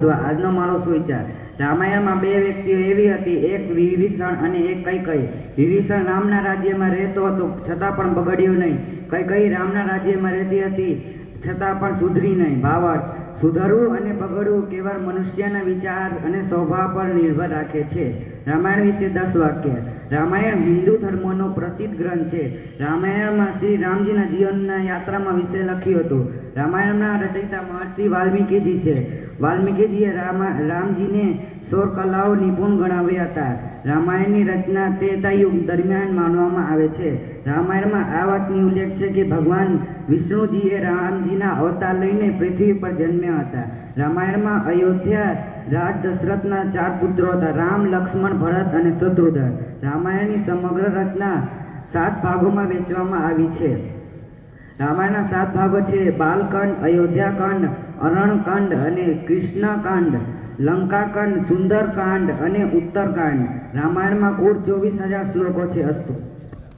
આજનો મારો સુવિચાર રામાયણમાં બે વ્યક્તિઓ એવી હતી, એક વિભીષણ અને એક કૈકઈ વિભીષણ રામના રાજ્યમાં રહેતો હતો, છતાં પણ બગડ્યો નહીં. કૈકઈ રામના રાજ્યમાં રહેતી હતી, છતાં પણ સુધરી નહીં. ભાવાર્થ સુધરવું અને બગડવું કેવળ મનુષ્યના વિચાર અને સ્વભાવ પર નિર્ભર રાખે છે. રામાયણ વિશે દસ વાક્ય. રામાયણ હિન્દુ ધર્મનો પ્રસિદ્ધ ગ્રંથ છે. રામાયણમાં શ્રી રામજીના જીવનના યાત્રામાં વિશે લખ્યું હતું. રામાયણના રચયિતા મહર્ષિ વાલ્મીકીજી છે. વાલ્મીકીજીએ રામા, રામજીને સોળ કલાઓ નિપુણ ગણાવ્યા હતા. રામાયણની રચના ત્રેતા યુગ દરમિયાન માનવામાં આવે છે. રામાયણમાં આ વાતની ઉલ્લેખ છે કે ભગવાન વિષ્ણુજીએ રામજીના અવતાર લઈને પૃથ્વી પર જન્મ્યા હતા. રામાયણમાં અયોધ્યા રાજ દશરથના ચાર પુત્રો હતા, રામ, લક્ષ્મણ, ભરત અને શત્રુઘ્ન રામાયણની સમગ્ર રચના સાત ભાગોમાં વહેંચવામાં આવી છે. રામાયણના સાત ભાગો છે. બાલકાંડ, અયોધ્યાકાંડ, અરણકાંડ અને કૃષ્ણકાંડ. લંકાકાંડ, સુંદરકાંડ અને ઉત્તરકાંડ. રામાયણમાં કુલ ચોવીસ હજાર શ્લોકો છે અસ્તુ.